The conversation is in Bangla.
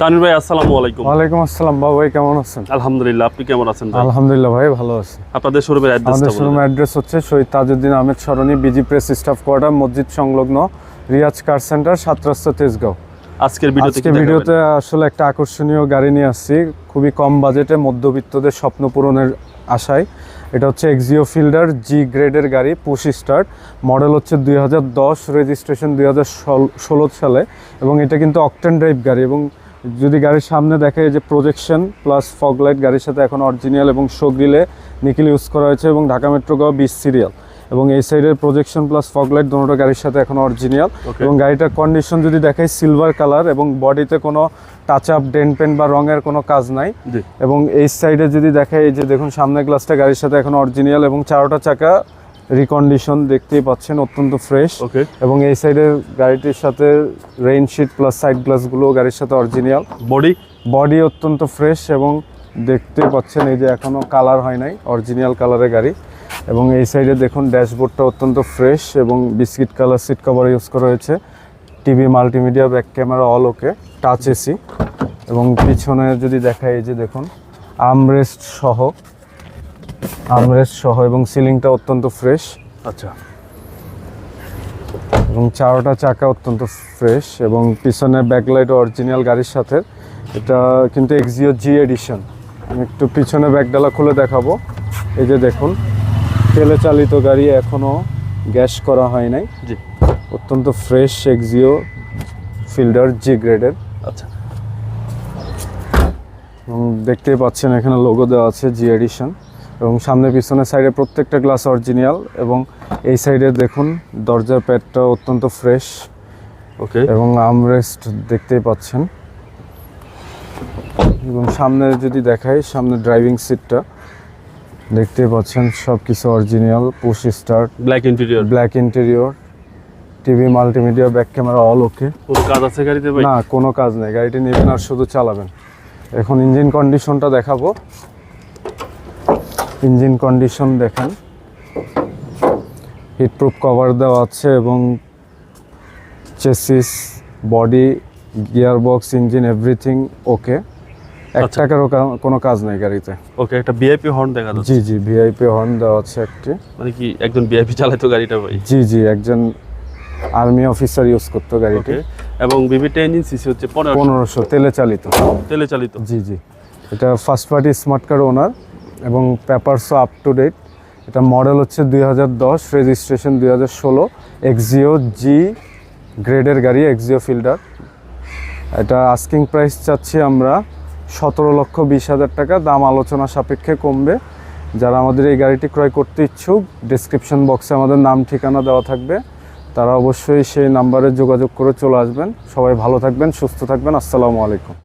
তানির ভাই আসসালামু আলাইকুম। ওয়ালাইকুম আসসালাম বাবু ভাই কেমন আছেন? আলহামদুলিল্লাহ আপনি কেমন আছেন আলহামদুলিল্লাহ ভাই ভালো আছি। আপনাদের শোরুমের আমাদের অ্যাড্রেসটা শোরুম বলুন। অ্যাড্রেস হচ্ছে শহীদ তাজউদ্দিন আহমেদ সরণি বিজি প্রেস স্টাফ কোয়ার্টার মসজিদ সংলগ্ন রিয়াজ কার সেন্টার সাত রাস্তা তেজগাঁও। আজকের ভিডিওতে আজকে ভিডিওতে আসলে একটা আকর্ষণীয় গাড়ি নিয়ে আসছি। খুবই কম বাজেটে মধ্যবিত্তদের স্বপ্ন পূরণের আশায়। এটা হচ্ছে এক্সিও ফিল্ডার জি গ্রেডের গাড়ি পুশ স্টার্ট মডেল হচ্ছে দুই হাজার দশ রেজিস্ট্রেশন দুই হাজার ষোলো সালে। এবং এটা কিন্তু অকটেন ড্রাইভ গাড়ি এবং যদি গাড়ির সামনে দেখে যে প্রজেকশন প্লাস ফগলাইট গাড়ির সাথে এখন অরিজিনাল এবং শো গ্রিলে নিকিল ইউজ করা হয়েছে এবং ঢাকা মেট্রো গাও বিশ সিরিয়াল এবং এই সাইডের প্রজেকশন প্লাস ফগলাইট দুটো গাড়ির সাথে এখন অরিজিনাল এবং গাড়িটার কন্ডিশন যদি দেখাই সিলভার কালার এবং বডিতে কোনো টাচ আপ ডেন্ট পেন বা রঙের কোনো কাজ নাই এবং এই সাইডে যদি দেখাই এই যে দেখুন সামনের গ্লাসটা গাড়ির সাথে এখন অরিজিনাল এবং চারোটা চাকা রিকন্ডিশন দেখতেই পাচ্ছেন অত্যন্ত ফ্রেশ ওকে এবং এই সাইডের গাড়িটির সাথে রেইনশিট প্লাস সাইড গ্লাসগুলো গাড়ির সাথে অরিজিনাল বডি বডি অত্যন্ত ফ্রেশ এবং দেখতে পাচ্ছেন এই যে এখনও কালার হয় নাই অরিজিনাল কালারের গাড়ি। এবং এই সাইডে দেখুন ড্যাশবোর্ডটা অত্যন্ত ফ্রেশ এবং biscuit colour seat cover use করা হয়েছে। TV multimedia back camera all okay touch AC এবং পিছনে যদি দেখাই এই যে দেখুন আমরেস্ট সহ আমরেস্ট সহ এবং সিলিংটা অত্যন্ত ফ্রেশ। আচ্ছা। এবং চারোটা চাকা অত্যন্ত ফ্রেশ এবং পিছনে ব্যাকলাইট অরিজিনাল গাড়ির সাথে। এটা কিন্তু এক্সিও জি এডিশন আমি একটু পিছনে ব্যাকডালা খুলে দেখাবো। এই যে দেখুন তেলে চালিত গাড়ি এখনও গ্যাস করা হয় নাই। জি। অত্যন্ত ফ্রেশ এক্সিও ফিল্ডার জি গ্রেডের। আচ্ছা। এবং দেখতেই পাচ্ছেন এখানে লোগো দেওয়া আছে জি এডিশন এবং সামনে পিছনে সাইডে প্রত্যেকটা গ্লাস অরিজিনাল এবং এই সাইডে দেখুন দরজার প্যাডটা অত্যন্ত ফ্রেশ ওকে এবং আমরেস্ট দেখতেই পাচ্ছেন। এবং সামনে যদি দেখাই সামনে ড্রাইভিং সিটটা দেখতেই পাচ্ছেন সব কিছু original push start black interior black interior TV multimedia back camera all okay কোনো কাজ আছে গাড়িতে ভাই? না কোনো কাজ নেই। গাড়িটি নেবেন আর শুধু চালাবেন। এখন ইঞ্জিন কন্ডিশনটা দেখাবো। ইঞ্জিন কন্ডিশন দেখেন। হিটপ্রুফ কভার দেওয়া আছে এবং chassis body gearbox engine everything okay. এক আচ্ছা। টাকারও কোনো কাজ নেই গাড়িতে। ওকে একটা ভিআইপি হর্ন দেখা যাচ্ছে। জি জি ভিআইপি হর্ন দেওয়া আছে একটি। মানে কি একজন ভিআইপি চালাতো গাড়িটা ভাই? জি জি একজন আর্মি অফিসার ইউজ করতো গাড়িটি। এবং বিবিটা ইঞ্জিন সিসি হচ্ছে পনেরো পনেরোশো তেলে চালিত। তেলে চালিত। জি জি। এটা first party smart card owner এবং পেপারসও আপ টু ডেট এটা মডেল হচ্ছে দুই হাজার দশ রেজিস্ট্রেশন দুই হাজার ষোলো এক্সিও জি গ্রেডের গাড়ি এক্সিও ফিল্ডার এটা আস্কিং প্রাইস চাচ্ছি আমরা সতেরো লক্ষ বিশ হাজার টাকা। দাম আলোচনা সাপেক্ষে কমবে। যারা আমাদের এই গাড়িটি ক্রয় করতে ইচ্ছুক ডিসক্রিপশন বক্সে আমাদের নাম, ঠিকানা দেওয়া থাকবে। তারা অবশ্যই সেই নাম্বারে যোগাযোগ করে চলে আসবেন। সবাই ভালো থাকবেন, সুস্থ থাকবেন। আসসালামু আলাইকুম।